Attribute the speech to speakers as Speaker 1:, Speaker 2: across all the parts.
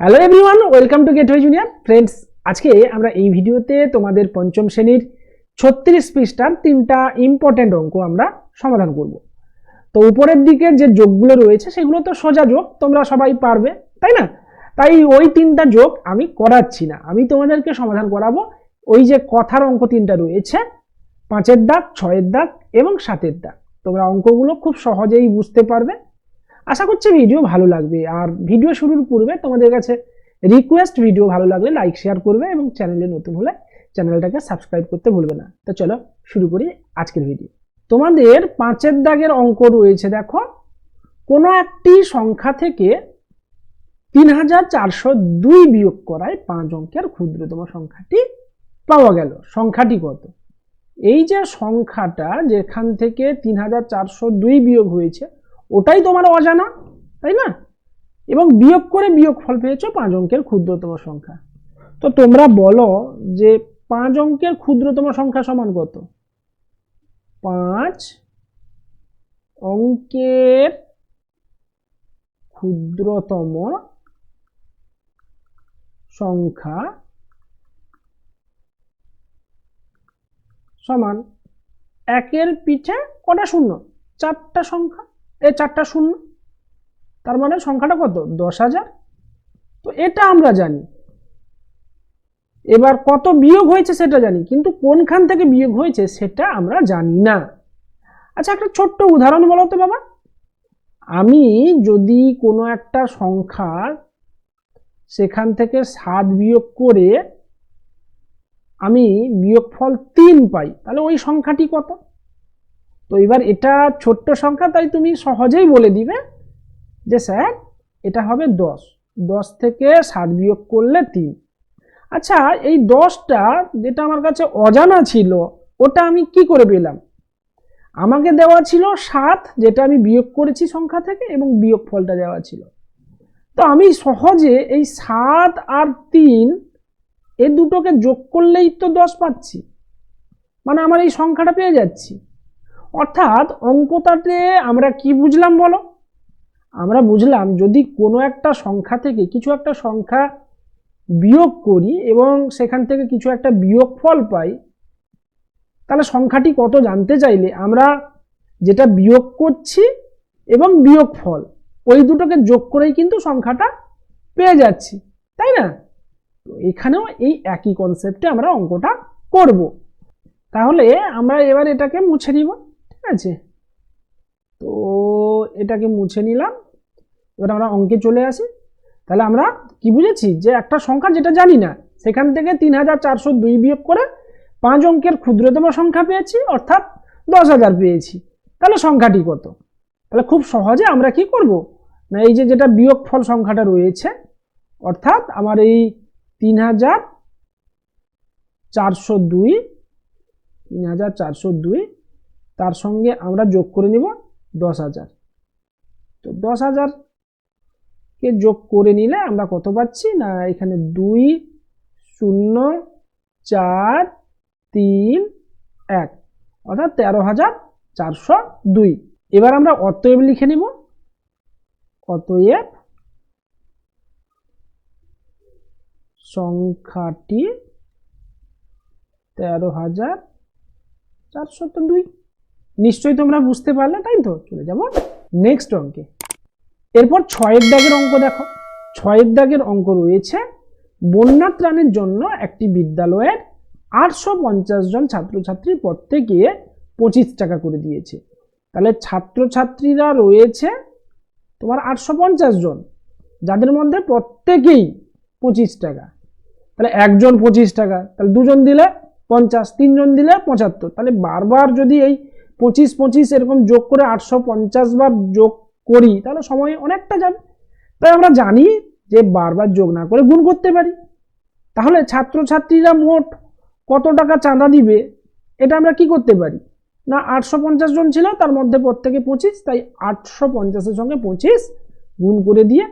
Speaker 1: Hello everyone welcome to gateway junior friends আজকে আমরা এই ভিডিওতে তোমাদের পঞ্চম শ্রেণির ছত্রিশ পৃষ্ঠার তিনটা ইম্পর্টেন্ট অঙ্ক আমরা সমাধান করব। তো উপরের দিকের যে যোগগুলো রয়েছে সেগুলো তো সোজা যোগ, তোমরা সবাই পারবে, তাই না? তাই ওই তিনটা যোগ আমি করাচ্ছি না, আমি তোমাদেরকে সমাধান করাবো। ওই যে কথার অঙ্ক তিনটা রয়েছে, পাঁচের দাগ, ছয়ের দাগ এবং সাতের দাগ। তোমরা অঙ্কগুলো খুব সহজেই বুঝতে পারবে। আশা করছি ভিডিও ভালো লাগবে। আর ভিডিও শুরুর পূর্বে তোমাদের কাছে রিকোয়েস্ট ভিডিও ভালো লাগলে লাইক শেয়ার করবে এবং চ্যানেলে নতুন হলে চ্যানেলটাকে সাবস্ক্রাইব করতে ভুলবে না। তো চলো শুরু করি আজকের ভিডিও তোমাদের পাঁচের দাগের অঙ্ক রয়েছে দেখো। কোনো একটি সংখ্যা থেকে তিন হাজার চারশো দুই বিয়োগ করায় পাঁচ অঙ্কের ক্ষুদ্রতম সংখ্যাটি পাওয়া গেল। সংখ্যাটি কত? এই যে সংখ্যাটা যেখান থেকে তিন হাজার চারশো দুই বিয়োগ হয়েছে ওটাই তোমার অজানা, তাই না? এবং বিয়োগ করে বিয়োগ ফল পেয়েছ পাঁচ অঙ্কের ক্ষুদ্রতম সংখ্যা। তো তোমরা বলো যে পাঁচ অঙ্কের ক্ষুদ্রতম সংখ্যা সমান কত? পাঁচ অঙ্কের ক্ষুদ্রতম সংখ্যা সমান। একের পিঠে কটা শূন্য? চারটা সংখ্যা। এ চারটা শূন্য। তার মানে সংখ্যাটা কত? দশ হাজার। তো এটা আমরা জানি। এবার কত বিয়োগ হয়েছে সেটা জানি, কিন্তু কোনখান থেকে বিয়োগ হয়েছে সেটা আমরা জানি না। আচ্ছা একটা ছোট্ট উদাহরণ বলো তো বাবা। আমি যদি কোনো একটা সংখ্যার সেখান থেকে সাত বিয়োগ করে আমি বিয়োগফল তিন পাই, তাহলে ওই সংখ্যাটি কত? তো এবার এটা ছোট্ট সংখ্যা, তাই তুমি সহজেই বলে দিবে যে স্যার, এটা হবে দশ। দশ থেকে সাত বিয়োগ করলে তিন। আচ্ছা এই দশটা যেটা আমার কাছে অজানা ছিল, ওটা আমি কি করে পেলাম? আমাকে দেওয়া ছিল সাত, যেটা আমি বিয়োগ করেছি সংখ্যা থেকে, এবং বিয়োগ ফলটা দেওয়া ছিল। তো আমি সহজে এই সাত আর তিন, এ দুটোকে যোগ করলেই তো দশ পাচ্ছি। মানে আমার এই সংখ্যাটা পেয়ে যাচ্ছি। অর্থাৎ অঙ্কটাতে আমরা কি বুঝলাম বলো? আমরা বুঝলাম যদি কোনো একটা সংখ্যা থেকে কিছু একটা সংখ্যা বিয়োগ করি এবং সেখান থেকে কিছু একটা বিয়োগ ফল পাই, তাহলে সংখ্যাটি কত জানতে চাইলে আমরা যেটা বিয়োগ করছি এবং বিয়োগ ফল, ওই দুটোকে যোগ করেই কিন্তু সংখ্যাটা পেয়ে যাচ্ছি, তাই না? তো এখানেও এই একই কনসেপ্টে আমরা অঙ্কটা করব। তাহলে আমরা এবার এটাকে মুছে নিব। আছে? তো এটাকে মুছে নিলাম। এবার আমরা অঙ্কে চলে আসি। তাহলে আমরা কি বুঝেছি? যে একটা সংখ্যা যেটা জানি না, সেখান থেকে তিন হাজার চারশো দুই বিয়োগ করে পাঁচ অঙ্কের ক্ষুদ্রতম সংখ্যা পেয়েছি, অর্থাৎ দশ হাজার পেয়েছি। তাহলে সংখ্যাটি কত? তাহলে খুব সহজে আমরা কি করব? না, এই যে যেটা বিয়োগ ফল সংখ্যাটা রয়েছে, অর্থাৎ আমার এই তিন হাজার চারশো দুই, তিন হাজার চারশো দুই তার সঙ্গে আমরা যোগ করে নিব দশ হাজার। তো দশ হাজারকে যোগ করে নিলে আমরা কত পাচ্ছি? না, এখানে দুই, শূন্য, চার, তিন, এক, অর্থাৎ তেরো হাজার চারশো দুই। এবার আমরা অতএব লিখে নিব। অতএব সংখ্যাটি তেরো হাজার চারশত দুই। নিশ্চয়ই তোমরা বুঝতে পারলে, তাই তো? চলে যাব নেক্সট অঙ্কে। এরপর ছয়ের দাগের অঙ্ক দেখো। ছয়ের দাগের অঙ্ক রয়েছে বন্যা ত্রাণের জন্য একটি বিদ্যালয়ের আটশো পঞ্চাশ জন ছাত্রছাত্রী প্রত্যেকে পঁচিশ টাকা করে দিয়েছে। তাহলে ছাত্রছাত্রীরা রয়েছে তোমার আটশো পঞ্চাশ জন, যাদের মধ্যে প্রত্যেকেই পঁচিশ টাকা। তাহলে একজন পঁচিশ টাকা, তাহলে দুজন দিলে পঞ্চাশ, তিনজন দিলে পঁচাত্তর। তাহলে বারবার যদি এই পঁচিশ পঁচিশ এরকম যোগ করে আটশো পঞ্চাশ বার যোগ করি, তাহলে সময় অনেকটা যাবে। তাই আমরা জানি যে বারবার যোগ না করে গুণ করতে পারি। তাহলে ছাত্রছাত্রীরা মোট কত টাকা চাঁদা দিবে, এটা আমরা কি করতে পারি? না, আটশো পঞ্চাশ জন ছিল, তার মধ্যে প্রত্যেকে পঁচিশ, তাই আটশো পঞ্চাশের সঙ্গে পঁচিশ গুণ করে দিয়ে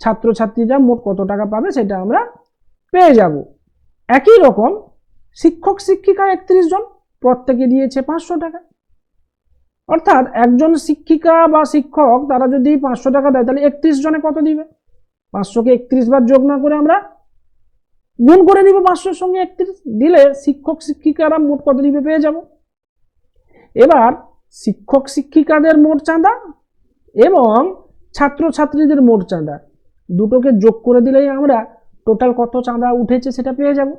Speaker 1: ছাত্রছাত্রীরা মোট কত টাকা পাবে সেটা আমরা পেয়ে যাব। একই রকম শিক্ষক শিক্ষিকা একত্রিশ জন, প্রত্যেকে দিয়েছে পাঁচশো টাকা। অর্থাৎ একজন শিক্ষিকা বা শিক্ষক, তারা যদি পাঁচশো টাকা দেয়, তাহলে একত্রিশ জনে কত দিবে? পাঁচশোকে একত্রিশ বার যোগ না করে আমরা গুণ করে নিব পাঁচশোর সঙ্গে একত্রিশ। দিলে শিক্ষক শিক্ষিকারা মোট কত দিবে পেয়ে যাব? এবার শিক্ষক শিক্ষিকাদের মোট চাঁদা এবং ছাত্রছাত্রীদের মোট চাঁদা। দুটোকে যোগ করে দিলেই আমরা টোটাল কত চাঁদা উঠেছে সেটা পেয়ে যাব।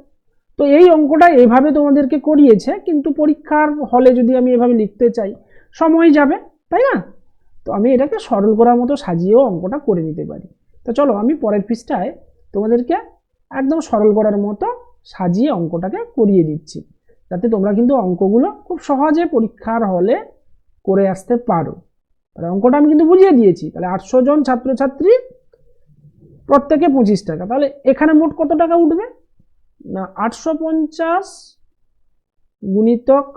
Speaker 1: তো এই অঙ্কটা এভাবে তোমাদেরকে করিয়েছে, কিন্তু পরীক্ষার হলে যদি আমি এভাবে লিখতে চাই সময় যাবে, তাই না? তো আমি এটাকে সরল করার মতো সাজিয়েও অঙ্কটা করে নিতে পারি। তো চলো আমি পরের পৃষ্ঠায় তোমাদেরকে একদম সরল করার মতো সাজিয়ে অঙ্কটাকে করিয়ে দিচ্ছি। যাতে তোমরা কিন্তু অঙ্কগুলো খুব সহজে পরীক্ষার হলে করে আসতে পারো। তাহলে অঙ্কটা আমি কিন্তু বুঝিয়ে দিয়েছি। তাহলে আটশো জন ছাত্রছাত্রী, প্রত্যেকে পঁচিশ টাকা। তাহলে এখানে মোট কত টাকা উঠবে? না, আটশো পঞ্চাশ গুণিতক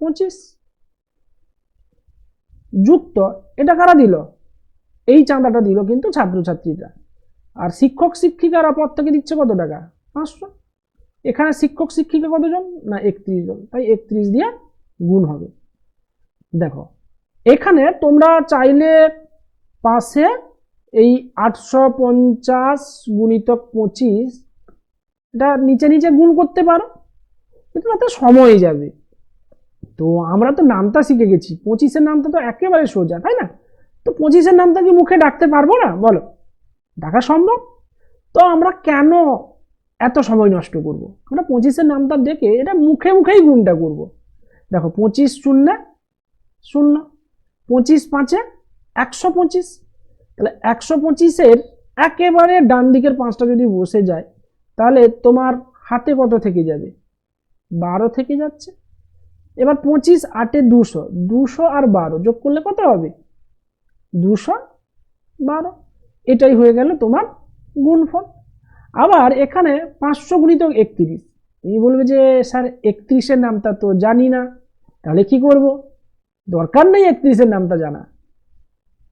Speaker 1: পঁচিশ। যুক্ত, এটা কারা দিল? এই চাঁদাটা দিল কিন্তু ছাত্রছাত্রীরা। আর শিক্ষক শিক্ষিকারা প্রত্যেকে দিচ্ছে কত টাকা? পাঁচশো। এখানে শিক্ষক শিক্ষিকা কতজন? না, একত্রিশ জন। তাই একত্রিশ দিয়ে গুণ হবে। দেখো, এখানে তোমরা চাইলে পাশে এই আটশো পঞ্চাশ গুণিতক পঁচিশ, এটা নিচে নিচে গুণ করতে পারো। কিন্তু তাতে সময় যাবে। তো আমরা তো নামটা শিখে গেছি। পঁচিশের নামটা তো একেবারে সোজা, তাই না? তো পঁচিশের নামটা কি মুখে ডাকতে পারব না? বলো। ডাকা সম্ভব? তো আমরা কেন এত সময় নষ্ট করব। আমরা পঁচিশের নামটা ডেকে এটা মুখে মুখেই গুণটা করব। দেখো, পঁচিশ শূন্য শূন্য, পঁচিশ পাঁচে একশো পঁচিশ। তাহলে একশো পঁচিশের একেবারে ডান দিকের পাঁচটা যদি বসে যায়, তাহলে তোমার হাতে কত থেকে যাবে? বারো থেকে যাচ্ছে। এবার পঁচিশ আটে দুশো দুশো আর বারো যোগ করলে কত হবে? দুশো, বারো। এটাই হয়ে গেল তোমার গুণফল। আবার এখানে পাঁচশো গুণিতক একত্রিশ। তুমি বলবে যে, স্যার, একত্রিশের নামটা তো জানি না। তাহলে কি করব? দরকার নেই একত্রিশের নামটা জানা।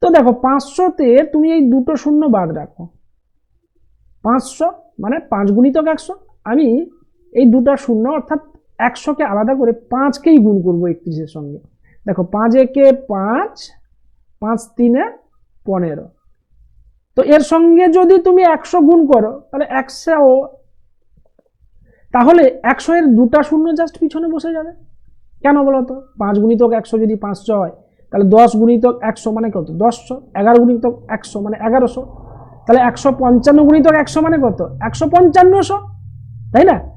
Speaker 1: তো দেখো, পাঁচশোতে তুমি এই দুটো শূন্য বাদ রাখো। পাঁচশো মানে পাঁচ গুণিতক একশো। আমি এই দুটা শূন্য অর্থাৎ একশোকে আলাদা করে পাঁচকেই গুণ করব একত্রিশের সঙ্গে। দেখো একে পাঁচ পাঁচ তিনে পনেরো। তো এর সঙ্গে যদি তুমি একশো গুণ করো, তাহলে একশো। তাহলে একশো এর দুটা শূন্য জাস্ট পিছনে বসে যাবে। কেন বলো তো? পাঁচ গুণিতক একশো যদি পাঁচশো হয় তাহলে দশ গুণিতক একশো মানে কত? দশশো এগারো গুণিতক একশো মানে এগারোশো। তাহলে একশো পঞ্চান্ন গুণিতক একশো মানে কত? একশো পঞ্চান্নশো। তাই না?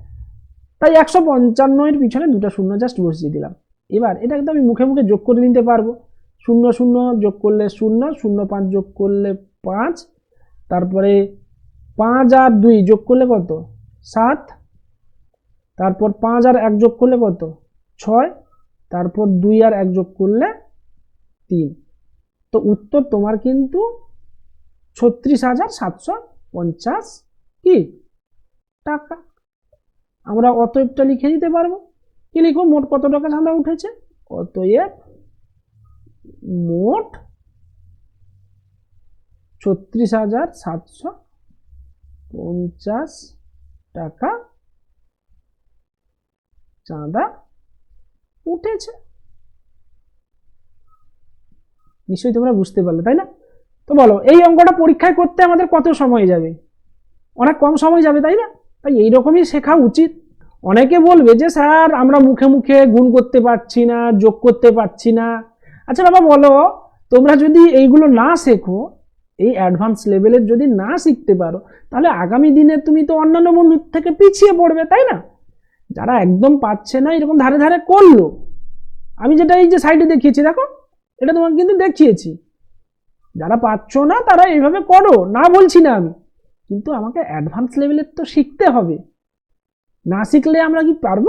Speaker 1: তাই একশো পঞ্চান্নের পিছনে দুটো শূন্য জাস্ট বসিয়ে দিলাম। এবার এটা কিন্তু আমি মুখে মুখে যোগ করে নিতে পারব। শূন্য শূন্য যোগ করলে শূন্য শূন্য পাঁচ যোগ করলে পাঁচ, তারপরে পাঁচ আর দুই যোগ করলে কত? সাত, তারপর পাঁচ আর এক যোগ করলে কত? ছয়, তারপর দুই আর এক যোগ করলে তিন। তো উত্তর তোমার কিন্তু ছত্রিশ হাজার সাতশো পঞ্চাশ কি? টাকা। আমরা অতএবটা লিখে দিতে পারব। কি লিখব? মোট কত টাকা চাঁদা উঠেছে? অতএব মোট ছত্রিশ হাজার সাতশো পঞ্চাশ টাকা চাঁদা উঠেছে। নিশ্চয়ই তোমরা বুঝতে পারলে, তাই না? তো বলো, এই অঙ্কটা পরীক্ষায় করতে আমাদের কত সময় যাবে? অনেক কম সময় যাবে, তাই না? তাই এইরকমই শেখা উচিত। অনেকে বলবে যে, স্যার, আমরা মুখে মুখে গুণ করতে পারছি না, যোগ করতে পারছি না। আচ্ছা বাবা, বলো, তোমরা যদি এইগুলো না শেখো, এই অ্যাডভান্স লেভেলের যদি না শিখতে পারো, তাহলে আগামী দিনে তুমি তো অন্যান্য বন্ধুর থেকে পিছিয়ে পড়বে, তাই না? যারা একদম পাচ্ছে না, এরকম ধারে ধারে করল। আমি যেটা এই যে সাইডে দেখিয়েছি, দেখো, এটা তোমাকে কিন্তু দেখিয়েছি। যারা পাচ্ছ না, তারা এইভাবে করো। না বলছি না আমি। কিন্তু আমাকে অ্যাডভান্স লেভেলের তো শিখতে হবে। না শিখলে আমরা কি পারব?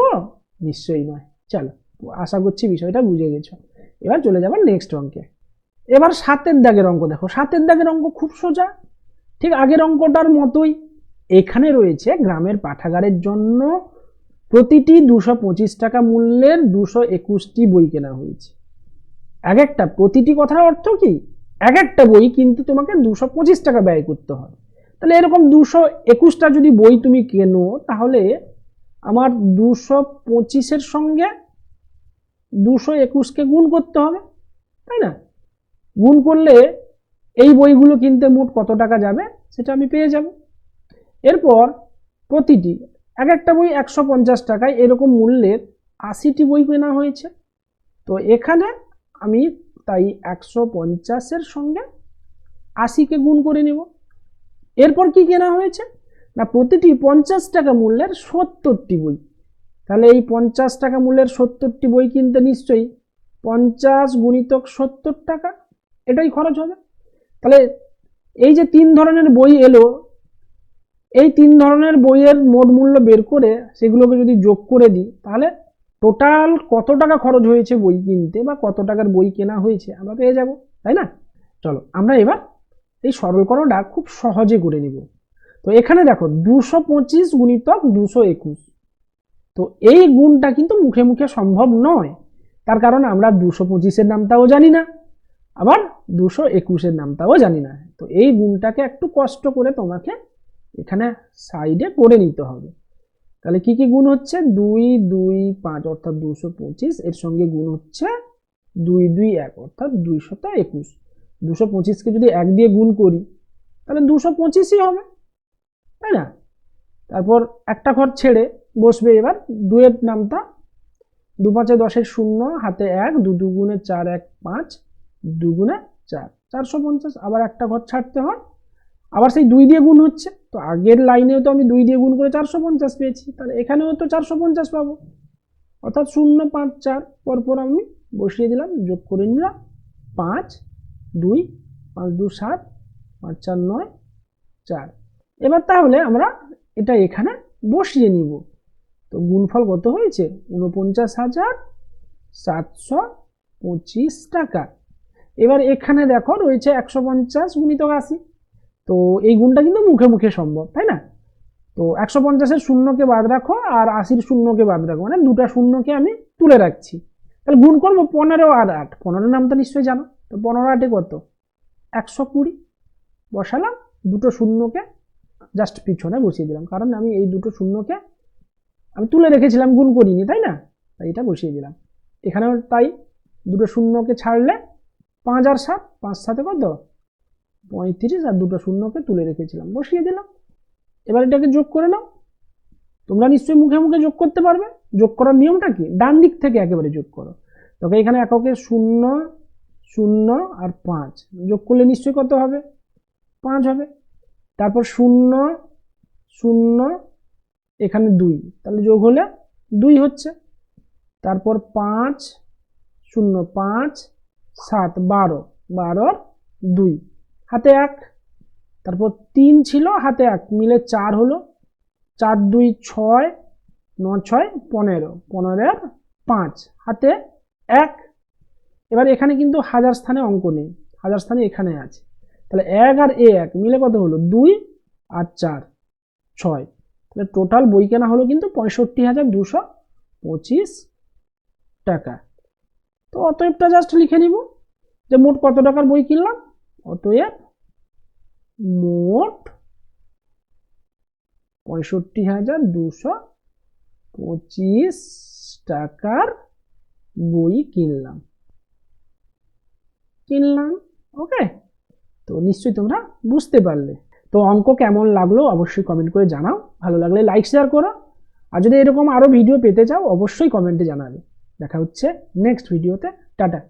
Speaker 1: নিশ্চয়ই নয়। চলো, আশা করছি বিষয়টা বুঝে গেছো। এবার চলে যাবার নেক্সট অঙ্কে। এবার সাতের দাগের অঙ্ক দেখো। সাতের দাগের অঙ্ক খুব সোজা। ঠিক আগের অঙ্কটার মতোই এখানে রয়েছে গ্রামের পাঠাগারের জন্য প্রতিটি দুশো পঁচিশ টাকা মূল্যের দুশো একুশটি বই কেনা হয়েছে। এক একটা, প্রতিটি কথার অর্থ কি? এক একটা বই কিন্তু তোমাকে দুশো পঁচিশ টাকা ব্যয় করতে হয়। তাহলে এরকম দুশো একুশটা যদি বই তুমি কেনো, তাহলে আমার দুশো পঁচিশের সঙ্গে দুশো একুশকে গুণ করতে হবে, তাই না? গুণ করলে এই বইগুলো কিনতে মোট কত টাকা যাবে, সেটা আমি পেয়ে যাব। এরপর প্রতিটি এক একটা বই একশো পঞ্চাশ টাকায়, এরকম মূল্যের আশিটি বই কেনা হয়েছে। তো এখানে আমি তাই একশো পঞ্চাশের সঙ্গে আশিকে গুণ করে নেব। এরপর কি কেনা হয়েছে? না, প্রতিটি পঞ্চাশ টাকা মূল্যের সত্তরটি বই। তাহলে এই পঞ্চাশ টাকা মূল্যের সত্তরটি বই কিনতে নিশ্চয়ই পঞ্চাশ গুণিতক সত্তর টাকা এটাই খরচ হবে। তাহলে এই যে তিন ধরনের বই এলো, এই তিন ধরনের বইয়ের মোট মূল্য বের করে সেগুলোকে যদি যোগ করে দিই, তাহলে টোটাল কত টাকা খরচ হয়েছে বই কিনতে বা কত টাকার বই কেনা হয়েছে আমরা পেয়ে যাব, তাই না? চলো, আমরা এবার এই সরলকরণটা খুব সহজে করে নিব। তো এখানে দেখো দুশো পঁচিশ গুণিতক দুশো একুশ। তো এই গুণটা কিন্তু মুখে মুখে সম্ভব নয়। তার কারণ আমরা দুশো পঁচিশের নামটাও জানি না, আবার দুশো একুশের নামটাও জানি না। তো এই গুণটাকে একটু কষ্ট করে তোমাকে এখানে সাইডে করে নিতে হবে। তাহলে কি কি গুণ হচ্ছে? দুই দুই, পাঁচ, অর্থাৎ দুশো পঁচিশ, এর সঙ্গে গুণ হচ্ছে দুই দুই, এক, অর্থাৎ দুইশত একুশ। দুশো পঁচিশকে যদি এক দিয়ে গুণ করি, তাহলে দুশো পঁচিশই হবে, তাই না? তারপর একটা ঘর ছেড়ে বসবে এবার, দুয়ের নামটা দু পাঁচে দশের শূন্য, হাতে এক, দু দুগুণে চার, এক পাঁচ, দুগুণে চার, চারশো পঞ্চাশ, আবার একটা ঘর ছাড়তে হয়। আবার সেই দুই দিয়ে গুণ হচ্ছে, তো আগের লাইনেও তো আমি দুই দিয়ে গুণ করে চারশো পঞ্চাশ পেয়েছি, তাহলে এখানেও তো চারশো পঞ্চাশ পাবো। অর্থাৎ শূন্য, পাঁচ, চার, পরপর আমি বসিয়ে দিলাম, যোগ করে নিলাম পাঁচ দুই, পাঁচ দু সাত, পাঁচ চার নয়, চার। এবার তাহলে আমরা এটা এখানে বসিয়ে নিব। তো গুণফল কত হয়েছে? উনপঞ্চাশ হাজার সাতশো পঁচিশ টাকা। এবার এখানে দেখো রয়েছে একশো পঞ্চাশ গুণিতক আশি। তো এই গুণটা কিন্তু মুখে মুখে সম্ভব, তাই না? তো একশো পঞ্চাশের শূন্যকে বাদ রাখো আর আশির শূন্যকে বাদ রাখো। মানে দুটা শূন্যকে আমি তুলে রাখছি। তাহলে গুণ করব পনেরো আর আট। পনেরো নামটা নিশ্চয়ই জানো। তো পনেরো আটে কত? একশো কুড়ি। বসালাম, দুটো শূন্যকে জাস্ট পিছনে বসিয়ে দিলাম। কারণ আমি এই দুটো শূন্যকে আমি তুলে রেখেছিলাম, গুণ করিনি, তাই না? তাই এটা বসিয়ে দিলাম। এখানেও তাই, দুটো শূন্যকে ছাড়লে পাঁচ আর সাত, পাঁচ সাথে কত? পঁয়ত্রিশ, আর দুটো শূন্যকে তুলে রেখেছিলাম, বসিয়ে দিলাম। এবার এটাকে যোগ করে নাও। তোমরা নিশ্চয়ই মুখে মুখে যোগ করতে পারবে। যোগ করার নিয়মটা কি? ডান দিক থেকে একেবারে যোগ করো। তোকে এখানে এককে শূন্য শূন্য আর পাঁচ। যোগ করলে নিশ্চয়ই কত হবে? পাঁচ হবে। তারপর শূন্য শূন্য, এখানে দুই। তাহলে যোগ হলে দুই হচ্ছে। তারপর পাঁচ, শূন্য, পাঁচ, সাত, বারো। বারোর দুই। হাতে এক। তারপর তিন ছিল, হাতে এক। মিলে চার হলো। চার, দুই, ছয়, ন, ছয়, পনেরো। পনেরোর পাঁচ। হাতে এক। এবার এখানে কিন্তু হাজার স্থানে অঙ্ক নেই, হাজার স্থানে এখানে আছে। তাহলে এক আর এ এক মিলে কত হলো? দুই আর চার, ছয়। তাহলে টোটাল বই কেনা হলো কিন্তু পঁয়ষট্টি হাজার দুশো পঁচিশ টাকা। তো অতএবটা জাস্ট লিখে নিব যে মোট কত টাকার বই কিনলাম? অতএব মোট পঁয়ষট্টি হাজার দুশো পঁচিশ টাকার বই কিনলাম। কিনলাম। ওকে তো নিশ্চয়ই তোমরা বুঝতে পারলে। তো অঙ্ক কেমন লাগল অবশ্যই কমেন্ট করে জানাও। ভালো লাগলে লাইক শেয়ার করো। আর যদি এরকম আরও ভিডিও পেতে চাও, অবশ্যই কমেন্টে জানাবে। দেখা হচ্ছে নেক্সট ভিডিওতে টাটা।